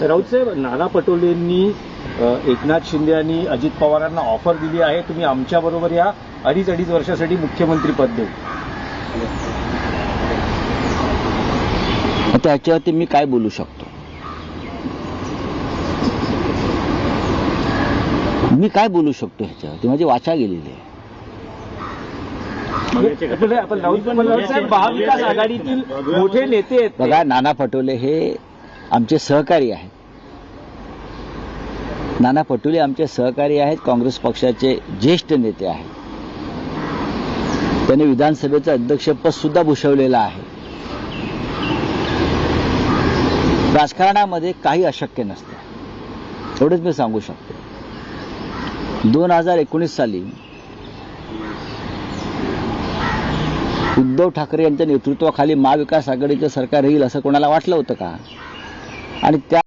राऊत साहेब नाना पटोलेंनी एकनाथ शिंदे आणि अजित पवारांना ऑफर दिली आहे तुम्ही आमच्या बरोबर या अडीच अडीच वर्षासाठी मुख्यमंत्री पद देऊ आता ह्याच्यावरती मी काय बोलू शकतो मी काय बोलू शकतो ह्याच्यावरती माझी वाचा गेलेली आहे महाविकास आघाडीतील मोठे नेते. बघा नाना पटोले हे आमचे सहकारी आहेत. नाना पटोले आमचे सहकारी आहेत काँग्रेस पक्षाचे ज्येष्ठ नेते आहेत. त्यांनी विधानसभेचं अध्यक्षपद सुद्धा भूषवलेलं आहे. राजकारणामध्ये काही अशक्य नसतं. एवढंच मी सांगू शकतो. दोन हजार एकोणीस साली उद्धव ठाकरे यांच्या नेतृत्वाखाली महाविकास आघाडीचं सरकार येईल असं कोणाला वाटलं होतं का? आणि त्या